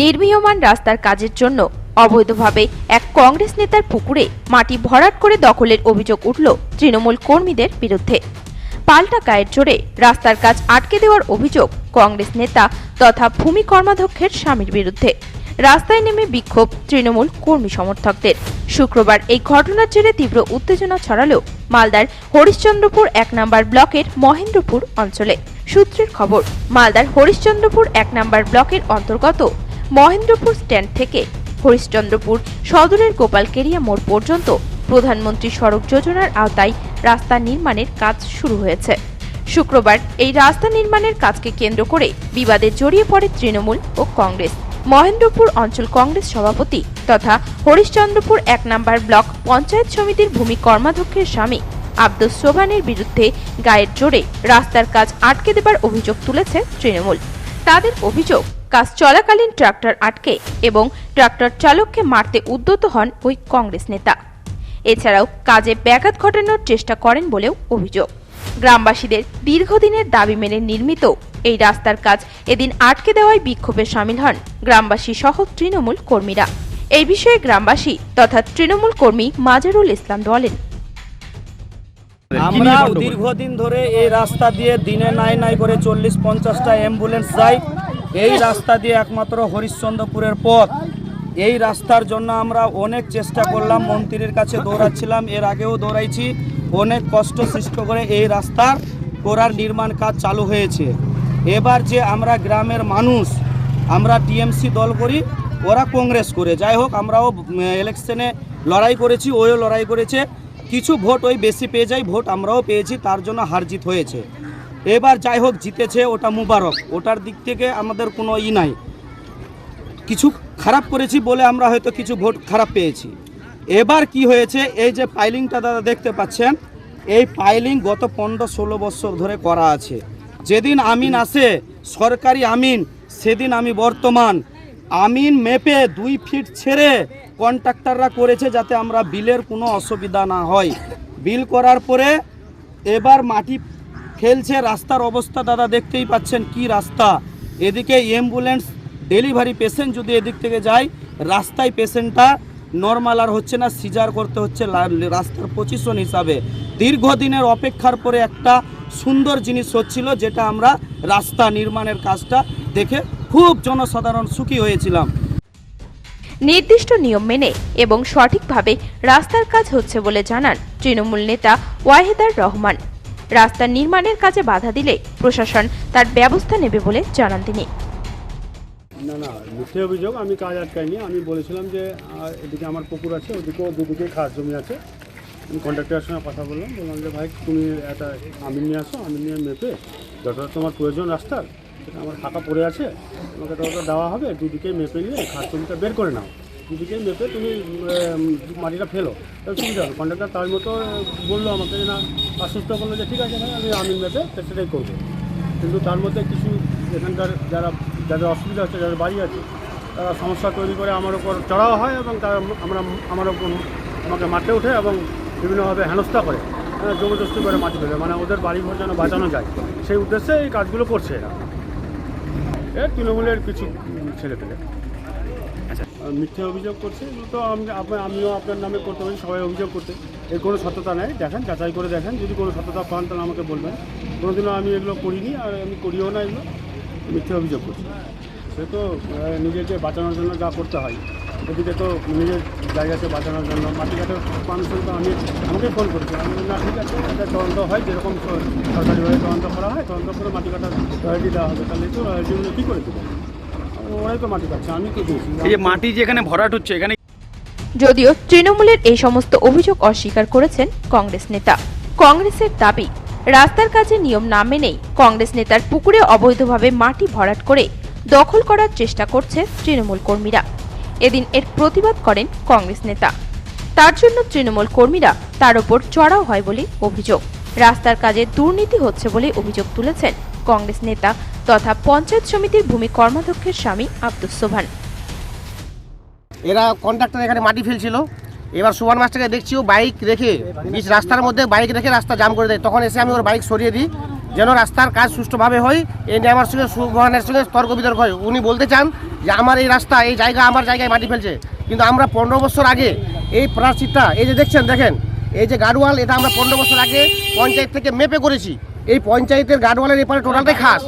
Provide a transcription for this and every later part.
নির্মীয়মান রাস্তার কাজের জন্য অবৈধভাবে এক কংগ্রেস নেতার পুকুরে মাটি ভরাট করে দখলের অভিযোগ উঠল তৃণমূল কর্মীদের বিরুদ্ধে। পাল্টা গায়ের জোরে রাস্তার কাজ আটকে দেওয়ার অভিযোগ কংগ্রেস নেতা তথা ভূমি কর্মাধ্যক্ষের স্বামীর বিরুদ্ধে। রাস্তায় নেমে বিক্ষোভ তৃণমূল কর্মী সমর্থকদের। শুক্রবার এই ঘটনার জেরে তীব্র উত্তেজনা ছড়ালেও মালদার হরিশ্চন্দ্রপুর এক নম্বর ব্লকের মহেন্দ্রপুর অঞ্চলে। সূত্রের খবর, মালদার হরিশ্চন্দ্রপুর এক নম্বর ব্লকের অন্তর্গত মহেন্দ্রপুর স্ট্যান্ড থেকে হরিশ্চন্দ্রপুর সদরের গোপালকেরিয়া মোড় পর্যন্ত প্রধানমন্ত্রী সড়ক যোজনার আওতায় রাস্তা নির্মাণের কাজ শুরু হয়েছে। শুক্রবার এই রাস্তা নির্মাণের কাজকে কেন্দ্র করে বিবাদে জড়িয়ে পড়ে তৃণমূল ও কংগ্রেস। মহেন্দ্রপুর অঞ্চল কংগ্রেস সভাপতি তথা হরিশ্চন্দ্রপুর এক নম্বর ব্লক পঞ্চায়েত সমিতির ভূমি কর্মাধ্যক্ষের স্বামী আব্দুস সোবানের বিরুদ্ধে গায়ের জোরে রাস্তার কাজ আটকে দেবার অভিযোগ তুলেছে তৃণমূল। তাদের অভিযোগ কাজ চলাকালীন ট্রাক্টর আটকে এবং ট্রাক্টর চালককে মারতে উদ্যত হন ওই কংগ্রেস নেতা। এছাড়াও কাজে ব্যাঘাত ঘটানোর চেষ্টা করেন বলেও অভিযোগ। গ্রামবাসীদের দীর্ঘদিনের দাবি মেনে নির্মিত এই রাস্তার কাজ এদিন আটকে দেওয়ায় বিক্ষোভে সামিল হন গ্রামবাসী সহ তৃণমূল কর্মীরা। এই বিষয়ে গ্রামবাসী তথা তৃণমূল কর্মী মাজারুল ইসলাম বলেন। আমরা দীর্ঘদিন ধরে এই রাস্তা দিয়ে দিনে নাই নাই করে চল্লিশ পঞ্চাশটা অ্যাম্বুলেন্স যায় এই রাস্তা দিয়ে একমাত্র হরিশ্চন্দ্রপুরের পথ। এই রাস্তার জন্য আমরা অনেক চেষ্টা করলাম, মন্ত্রীর কাছে দৌড়াচ্ছিলাম, এর আগেও দৌড়াইছি। অনেক কষ্ট সৃষ্ট করে এই রাস্তার করার নির্মাণ কাজ চালু হয়েছে। এবার যে আমরা গ্রামের মানুষ, আমরা টিএমসি দল করি, ওরা কংগ্রেস করে। যাই হোক, আমরাও ইলেকশনে লড়াই করেছি ওও লড়াই করেছে। কিছু ভোট ওই বেশি পেয়ে যায়, ভোট আমরাও পেয়েছি, তার জন্য হার জিত হয়েছে। এবার যাই হোক জিতেছে ওটা মুবারক। ওটার দিক থেকে আমাদের কোনো ই নাই। কিছু খারাপ করেছি বলে আমরা হয়তো কিছু ভোট খারাপ পেয়েছি। এবার কি হয়েছে? এই যে পাইলিংটা দাদা দেখতে পাচ্ছেন, এই পাইলিং গত পনেরো ষোলো বছর ধরে করা আছে। যেদিন আমিন আসে, সরকারি আমিন, সেদিন আমি বর্তমান। আমিন মেপে দুই ফিট ছেড়ে কন্ট্রাক্টররা করেছে যাতে আমরা বিলের কোনো অসুবিধা না হয়। বিল করার পরে এবার মাটি ফেলছে রাস্তার অবস্থা দাদা দেখতেই পাচ্ছেন কি রাস্তা। এদিকে অ্যাম্বুলেন্স ডেলিভারি পেশেন্ট যদি এদিক থেকে যায়, রাস্তায় পেশেন্টটা নর্মাল আর হচ্ছে না সিজার করতে হচ্ছে রাস্তার পজিশন হিসাবে। দীর্ঘদিনের অপেক্ষার পরে একটা সুন্দর জিনিস হচ্ছিল, যেটা আমরা রাস্তা নির্মাণের কাজটা দেখে খুব জনসাধারণ সুখী হয়েছিলাম। নির্দিষ্ট নিয়ম মেনে এবং সঠিকভাবে রাস্তার কাজ হচ্ছে বলে জানান তৃণমূল নেতা ওয়াহেদার রহমান। রাস্তা নির্মাণের কাজে বাধা দিলে প্রশাসন তার ব্যবস্থা নেবে বলে জানান তিনি। না না, মিথ্যে অভিযোগ, আমি কাজ আটকাইনি। আমি বলেছিলাম যে এদিকে আমার পুকুর আছে, ওদিকেও দুদিকে খাস জমি আছে। আমি কন্ট্রাক্টরের সঙ্গে কথা বললাম বললাম যে, ভাই, তুমি একটা আমিন নিয়ে আসো আমিন নিয়ে মেপে যতটা তোমার প্রয়োজন রাস্তার আমার ফাঁকা পড়ে আছে, তোমাকে ততটা দেওয়া হবে দুদিকে মেপে নিয়ে খাস জমিটা বের করে নাও। দুদিকে মেপে তুমি মাটিটা ফেলো। তাহলে সুবিধা হবে। কন্ট্রাক্টর তার মতো বলল আমাকে যে না আশ্বস্ত করল যে ঠিক আছে ভাই আমি আমিন মেপে সেটাই করব। কিন্তু তার মধ্যে কিছু এখানকার যারা যাদের অসুবিধা হচ্ছে যাদের বাড়ি আছে তারা সমস্যা তৈরি করে আমার উপর চড়াও হয় এবং তারা আমরা আমার উপর আমাকে মাঠে ওঠে এবং বিভিন্নভাবে হেনস্থা করে। হ্যাঁ, জবরদস্তি করে মাটি ফেলে মানে ওদের বাড়ি ঘর যেন বাঁচানো যায়। সেই উদ্দেশ্যে এই কাজগুলো করছে এরা। তৃণমূলের কিছু ছেলে পেলে মিথ্যে অভিযোগ করছে তো আমি আমিও আপনার নামে করতে পারি, সবাই অভিযোগ করতে এর কোনো সত্যতা নেই, দেখেন, যাচাই করে দেখেন, যদি কোনো সত্যতা পান তাহলে আমাকে বলবেন। কোনোদিনও আমি এগুলো করিনি, আর আমি করিও না এগুলো, মিথ্যে অভিযোগ করছি। সে তো নিজেকে বাঁচানোর জন্য যা করতে হয়, এদিকে তো নিজের জায়গাকে বাঁচানোর জন্য মাটি কাটার মানুষজন তো আমি, আমাকে ফোন করেছি, আমি না ঠিক আছে এটা তদন্ত হয়, যেরকম সরকারিভাবে তদন্ত করা হয়, তদন্ত করে মাটি কাটার রয়্যালটি দেওয়া হবে, তাহলে তো রয়্যালটিগুলো কী করে দেবো? ওরাই তো মাটি কাটছে আমি তো দিয়েছি এই যে মাটি যেখানে ভরাট হচ্ছে এখানে যদিও তৃণমূলের এই সমস্ত অভিযোগ অস্বীকার করেছেন কংগ্রেস নেতা। কংগ্রেসের দাবি রাস্তার কাজে নিয়ম না মেনেই কংগ্রেস নেতার পুকুরে অবৈধভাবে মাটি ভরাট করে দখল করার চেষ্টা করছে তৃণমূল কর্মীরা। এদিন এর প্রতিবাদ করেন কংগ্রেস নেতা। তার জন্য তৃণমূল কর্মীরা তার ওপর চড়াও হয় বলে অভিযোগ। রাস্তার কাজে দুর্নীতি হচ্ছে বলে অভিযোগ তুলেছেন কংগ্রেস নেতা তথা পঞ্চায়েত সমিতির ভূমি কর্মাধ্যক্ষের স্বামী আব্দুস সোভান। এরা কন্ট্রাক্টর এখানে মাটি ফেলছিল। এবার সুমান মাস্টারকে দেখছি, ও বাইক রেখে বিচ রাস্তার মধ্যে বাইক রেখে রাস্তা জাম করে দেয়। তখন এসে আমি ওর বাইক সরিয়ে দিই, যেন রাস্তার কাজ সুষ্ঠুভাবে হয়। এই নিয়ে আমার সঙ্গে সুবহানের সঙ্গে তর্ক বিতর্ক হয়। উনি বলতে চান যে, আমার এই রাস্তা, এই জায়গা আমার জায়গায় মাটি ফেলছে। কিন্তু আমরা পনেরো বছর আগে এই প্রাচীরটা, এই যে দেখছেন, দেখেন, এই যে গার্ডওয়াল এটা আমরা পনেরো বছর আগে পঞ্চায়েত থেকে মেপে করেছি। এই পঞ্চায়েতের গার্ডওয়ালের এপারে টোটালটাই খাস।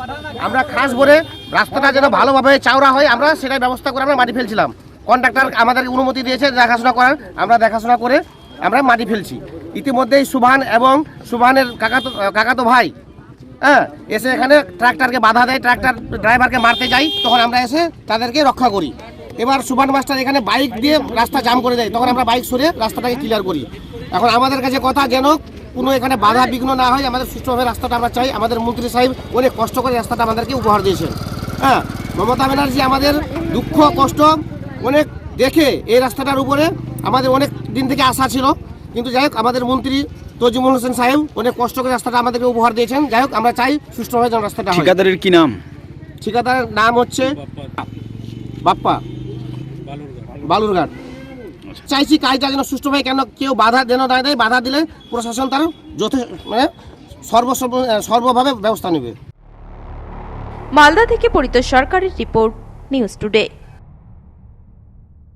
আমরা খাস ভরে রাস্তাটা যেন ভালোভাবে চাওড়া হয়, আমরা সেটাই ব্যবস্থা করে আমরা মাটি ফেলছিলাম। কন্ট্রাক্টর আমাদেরকে অনুমতি দিয়েছে দেখাশোনা করার, আমরা দেখাশোনা করে আমরা মাটি ফেলছি। ইতিমধ্যেই সুভান এবং সুভানের কাকাতো কাকাতো ভাই হ্যাঁ এসে এখানে ট্রাক্টরকে বাধা দেয়, ট্রাক্টর ড্রাইভারকে মারতে যাই, তখন আমরা এসে তাদেরকে রক্ষা করি। এবার সুভান মাস্টার এখানে বাইক দিয়ে রাস্তা জাম করে দেয়, তখন আমরা বাইক সরে রাস্তাটাকে ক্লিয়ার করি। এখন আমাদের কাছে কথা যেন কোনো এখানে বাধা বিঘ্ন না হয় আমাদের সুষ্ঠুভাবে রাস্তাটা আমরা চাই। আমাদের মন্ত্রী সাহেব অনেক কষ্ট করে রাস্তাটা আমাদেরকে উপহার দিয়েছেন। হ্যাঁ মমতা ব্যানার্জি আমাদের দুঃখ কষ্ট অনেক দেখে এই রাস্তাটার উপরে আমাদের অনেক দিন থেকে আশা ছিল। কিন্তু যাই হোক আমাদের মন্ত্রী তজিমুল হোসেন সাহেব অনেক কষ্ট করে রাস্তাটা আমাদেরকে উপহার দিয়েছেন। যাই হোক আমরা চাই সুষ্ঠুভাবে যেন রাস্তাটা হয়। ঠিকাদারের কি নাম? ঠিকাদারের নাম হচ্ছে বাপ্পা। বালুরঘাট। চাইছি কাজটা যেন সুষ্ঠুভাবে কেন কেউ বাধা যেন না দেয় বাধা দিলে প্রশাসন তার যথেষ্ট মানে সর্ব সর্বভাবে ব্যবস্থা নেবে। মালদা থেকে পরিত সরকারের রিপোর্ট নিউজ টুডে।